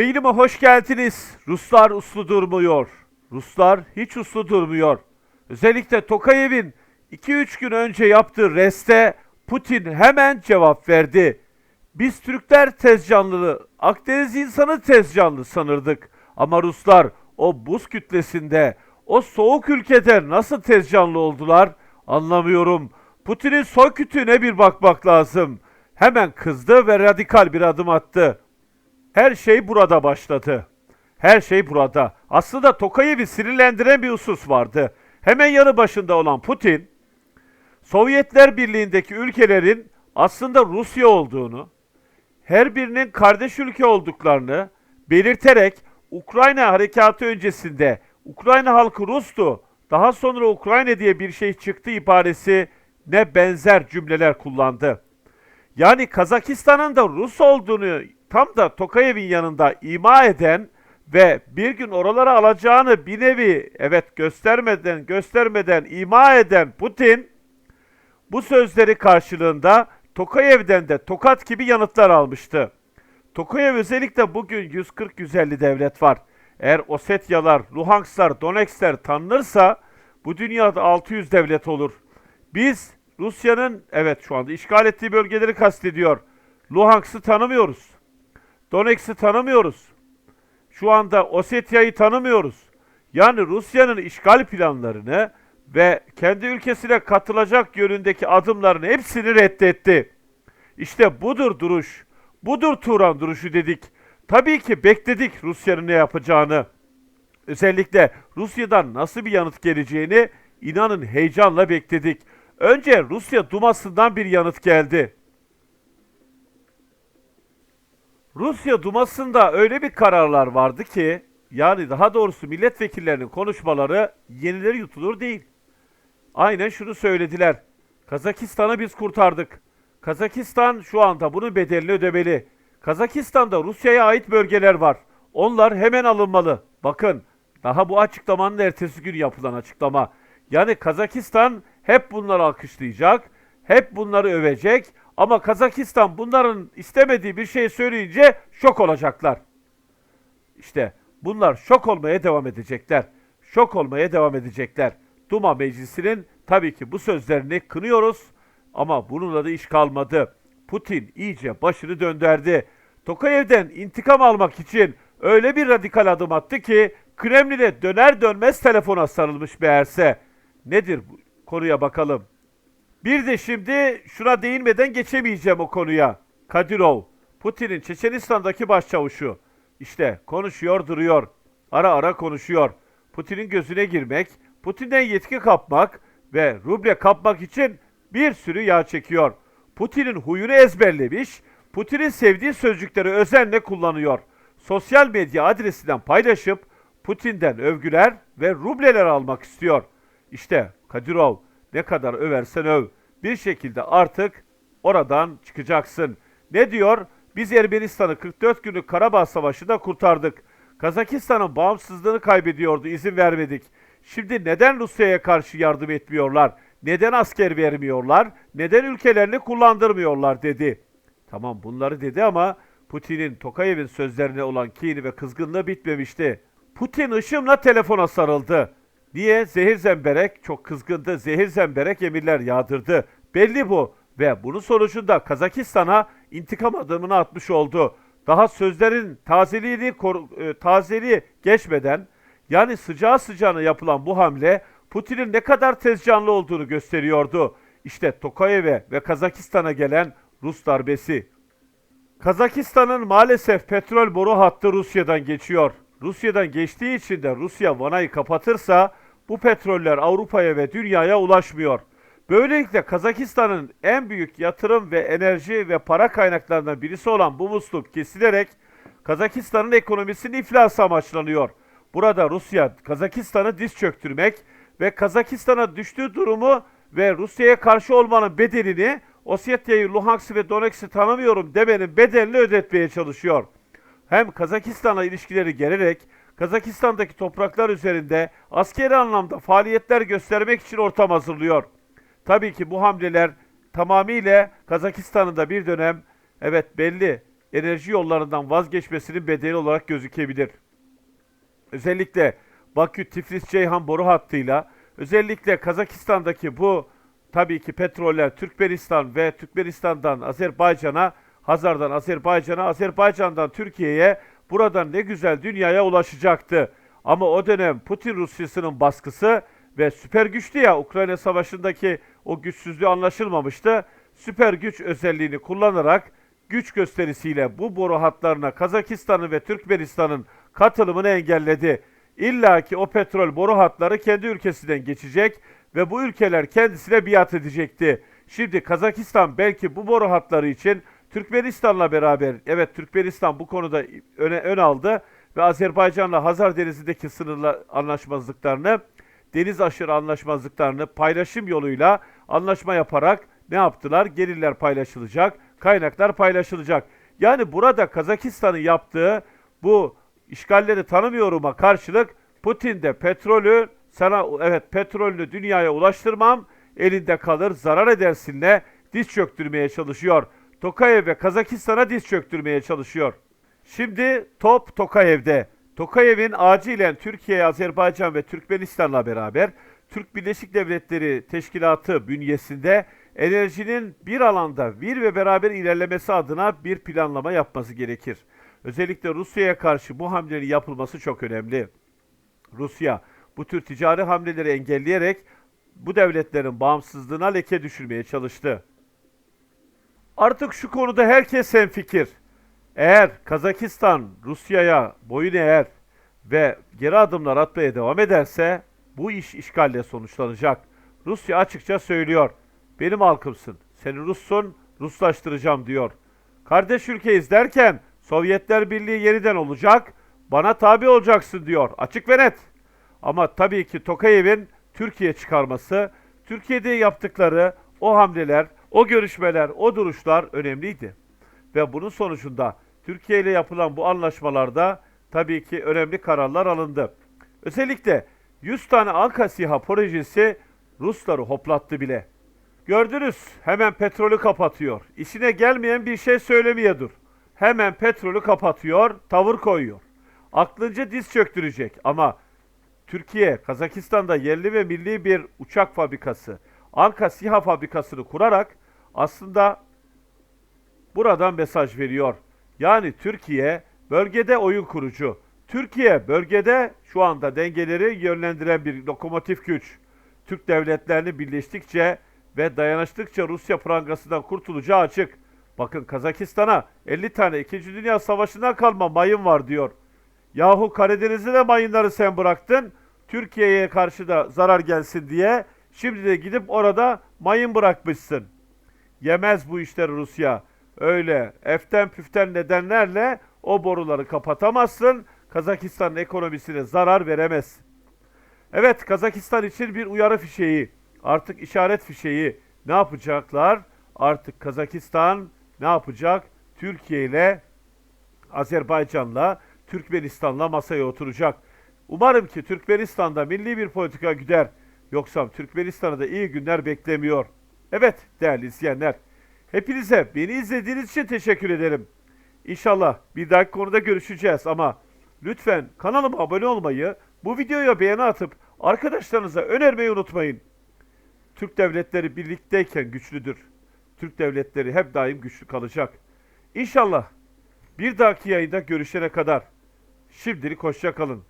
Yayınıma hoş geldiniz. Ruslar uslu durmuyor. Ruslar hiç uslu durmuyor. Özellikle Tokayev'in 2-3 gün önce yaptığı reste Putin hemen cevap verdi. Biz Türkler tez canlı, Akdeniz insanı tez canlı sanırdık. Ama Ruslar o buz kütlesinde, o soğuk ülkede nasıl tez canlı oldular anlamıyorum. Putin'in soy kütüğüne bir bakmak lazım. Hemen kızdı ve radikal bir adım attı. Her şey burada başladı. Her şey burada. Aslında Tokayev'i sinirlendiren bir husus vardı. Hemen yanı başında olan Putin, Sovyetler Birliği'ndeki ülkelerin aslında Rusya olduğunu, her birinin kardeş ülke olduklarını belirterek Ukrayna harekatı öncesinde Ukrayna halkı Rus'tu, daha sonra Ukrayna diye bir şey çıktı ibaresi ne benzer cümleler kullandı. Yani Kazakistan'ın da Rus olduğunu tam da Tokayev'in yanında ima eden ve bir gün oralara alacağını bir nevi evet göstermeden göstermeden ima eden Putin bu sözleri karşılığında Tokayev'den de tokat gibi yanıtlar almıştı. Tokayev özellikle bugün 140-150 devlet var. Eğer Osetyalar, Luhansklar, Donetskler tanınırsa bu dünyada 600 devlet olur. Biz Rusya'nın evet şu anda işgal ettiği bölgeleri kastediyor. Luhansk'ı tanımıyoruz. Donetsk'i tanımıyoruz. Şu anda Osetya'yı tanımıyoruz. Yani Rusya'nın işgal planlarını ve kendi ülkesine katılacak yönündeki adımlarını hepsini reddetti. İşte budur duruş. Budur Turan duruşu dedik. Tabii ki bekledik Rusya'nın ne yapacağını. Özellikle Rusya'dan nasıl bir yanıt geleceğini inanın heyecanla bekledik. Önce Rusya Duması'ndan bir yanıt geldi. Rusya Duması'nda öyle bir kararlar vardı ki, yani daha doğrusu milletvekillerinin konuşmaları yenileri yutulur değil. Aynen şunu söylediler. Kazakistan'ı biz kurtardık. Kazakistan şu anda bunun bedelini ödemeli. Kazakistan'da Rusya'ya ait bölgeler var. Onlar hemen alınmalı. Bakın daha bu açıklamanın ertesi gün yapılan açıklama. Yani Kazakistan hep bunları alkışlayacak, hep bunları övecek ama Kazakistan bunların istemediği bir şey söyleyince şok olacaklar. İşte bunlar şok olmaya devam edecekler. Şok olmaya devam edecekler. Duma Meclisi'nin tabii ki bu sözlerini kınıyoruz ama bununla da iş kalmadı. Putin iyice başını döndürdü. Tokayev'den intikam almak için öyle bir radikal adım attı ki Kremlin'e döner dönmez telefona sarılmış meğerse. Nedir bu konuya bakalım. Bir de şimdi şuna değinmeden geçemeyeceğim o konuya. Kadirov, Putin'in Çeçenistan'daki başçavuşu. İşte konuşuyor duruyor. Ara ara konuşuyor. Putin'in gözüne girmek, Putin'den yetki kapmak ve ruble kapmak için bir sürü yağ çekiyor. Putin'in huyunu ezberlemiş, Putin'in sevdiği sözcükleri özenle kullanıyor. Sosyal medya adresinden paylaşıp Putin'den övgüler ve rubleler almak istiyor. İşte Kadirov ne kadar översen öv. Bir şekilde artık oradan çıkacaksın. Ne diyor? Biz Ermenistan'ı 44 günlük Karabağ Savaşı'nda kurtardık. Kazakistan'ın bağımsızlığını kaybediyordu, izin vermedik. Şimdi neden Rusya'ya karşı yardım etmiyorlar? Neden asker vermiyorlar? Neden ülkelerini kullandırmıyorlar dedi. Tamam bunları dedi ama Putin'in Tokayev'in sözlerine olan kini ve kızgınlığı bitmemişti. Putin ışımla telefona sarıldı. Niye? Zehir zemberek çok kızgındı. Zehir zemberek emirler yağdırdı. Belli bu. Ve bunun sonucunda Kazakistan'a intikam adımını atmış oldu. Daha sözlerin tazeliğini e, tazeliği geçmeden yani sıcağı sıcağına yapılan bu hamle Putin'in ne kadar tez canlı olduğunu gösteriyordu. İşte Tokayev'e ve Kazakistan'a gelen Rus darbesi. Kazakistan'ın maalesef petrol boru hattı Rusya'dan geçiyor. Rusya'dan geçtiği için de Rusya vanayı kapatırsa bu petroller Avrupa'ya ve dünyaya ulaşmıyor. Böylelikle Kazakistan'ın en büyük yatırım ve enerji ve para kaynaklarından birisi olan bu musluk kesilerek Kazakistan'ın ekonomisinin iflası amaçlanıyor. Burada Rusya Kazakistan'ı diz çöktürmek ve Kazakistan'a düştüğü durumu ve Rusya'ya karşı olmanın bedelini Ossetya'yı, Luhansk'ı ve Donetsk'i tanımıyorum demenin bedelini ödetmeye çalışıyor. Hem Kazakistan'la ilişkileri gererek Kazakistan'daki topraklar üzerinde askeri anlamda faaliyetler göstermek için ortam hazırlıyor. Tabii ki bu hamleler tamamıyla Kazakistan'ın da bir dönem evet belli enerji yollarından vazgeçmesinin bedeli olarak gözükebilir. Özellikle Bakü-Tiflis-Ceyhan boru hattıyla özellikle Kazakistan'daki bu tabii ki petroller Türkmenistan ve Türkmenistan'dan Azerbaycan'a, Hazar'dan Azerbaycan'a, Azerbaycan'dan Türkiye'ye buradan ne güzel dünyaya ulaşacaktı. Ama o dönem Putin Rusyası'nın baskısı ve süper güçtü ya Ukrayna Savaşı'ndaki o güçsüzlüğü anlaşılmamıştı. Süper güç özelliğini kullanarak güç gösterisiyle bu boru hatlarına Kazakistan'ın ve Türkmenistan'ın katılımını engelledi. İlla ki o petrol boru hatları kendi ülkesinden geçecek ve bu ülkeler kendisine biat edecekti. Şimdi Kazakistan belki bu boru hatları için Türkmenistan'la beraber, evet Türkmenistan bu konuda öne ön aldı ve Azerbaycan'la Hazar Denizi'ndeki sınırla anlaşmazlıklarını, deniz aşırı anlaşmazlıklarını paylaşım yoluyla anlaşma yaparak ne yaptılar? Gelirler paylaşılacak, kaynaklar paylaşılacak. Yani burada Kazakistan'ın yaptığı bu işgalleri tanımıyorum'a karşılık Putin de petrolü sana evet petrolünü dünyaya ulaştırmam elinde kalır zarar edersinle diz çöktürmeye çalışıyor. Tokayev ve Kazakistan'a diz çöktürmeye çalışıyor. Şimdi top Tokayev'de. Tokayev'in acilen Türkiye, Azerbaycan ve Türkmenistan'la beraber Türk Birleşik Devletleri Teşkilatı bünyesinde enerjinin bir alanda bir ve beraber ilerlemesi adına bir planlama yapması gerekir. Özellikle Rusya'ya karşı bu hamlenin yapılması çok önemli. Rusya bu tür ticari hamleleri engelleyerek bu devletlerin bağımsızlığına leke düşürmeye çalıştı. Artık şu konuda herkes hemfikir. Eğer Kazakistan Rusya'ya boyun eğer ve geri adımlar atmaya devam ederse bu iş işgalle sonuçlanacak. Rusya açıkça söylüyor. Benim halkımsın. Seni Russun, Ruslaştıracağım diyor. Kardeş ülkeyiz derken Sovyetler Birliği yeniden olacak, bana tabi olacaksın diyor. Açık ve net. Ama tabii ki Tokayev'in Türkiye çıkarması, Türkiye'de yaptıkları o hamleler, o görüşmeler, o duruşlar önemliydi. Ve bunun sonucunda Türkiye ile yapılan bu anlaşmalarda tabii ki önemli kararlar alındı. Özellikle 100 tane Anka SİHA projesi Rusları hoplattı bile. Gördünüz hemen petrolü kapatıyor. İşine gelmeyen bir şey söylemiyordur. Hemen petrolü kapatıyor, tavır koyuyor. Aklınca diz çöktürecek ama Türkiye, Kazakistan'da yerli ve milli bir uçak fabrikası, Anka SİHA fabrikasını kurarak aslında buradan mesaj veriyor. Yani Türkiye bölgede oyun kurucu. Türkiye bölgede şu anda dengeleri yönlendiren bir lokomotif güç. Türk devletlerini birleştikçe ve dayanıştıkça Rusya prangasından kurtulacağı açık. Bakın Kazakistan'a 50 tane 2. Dünya Savaşı'ndan kalma mayın var diyor. Yahu Karadeniz'de de mayınları sen bıraktın. Türkiye'ye karşı da zarar gelsin diye. Şimdi de gidip orada mayın bırakmışsın. Yemez bu işleri Rusya. Öyle eften püften nedenlerle o boruları kapatamazsın. Kazakistan'ın ekonomisine zarar veremezsin. Evet Kazakistan için bir uyarı fişeği. Artık işaret fişeği. Ne yapacaklar? Artık Kazakistan ne yapacak? Türkiye ile Azerbaycan'la Türkmenistan'la masaya oturacak. Umarım ki Türkmenistan'da milli bir politika gider. Yoksa Türkmenistan'a da iyi günler beklemiyor. Evet değerli izleyenler. Hepinize beni izlediğiniz için teşekkür ederim. İnşallah bir dahaki konuda görüşeceğiz ama lütfen kanalıma abone olmayı, bu videoya beğeni atıp arkadaşlarınıza önermeyi unutmayın. Türk devletleri birlikteyken güçlüdür. Türk devletleri hep daim güçlü kalacak. İnşallah bir dahaki yayında görüşene kadar şimdilik hoşça kalın.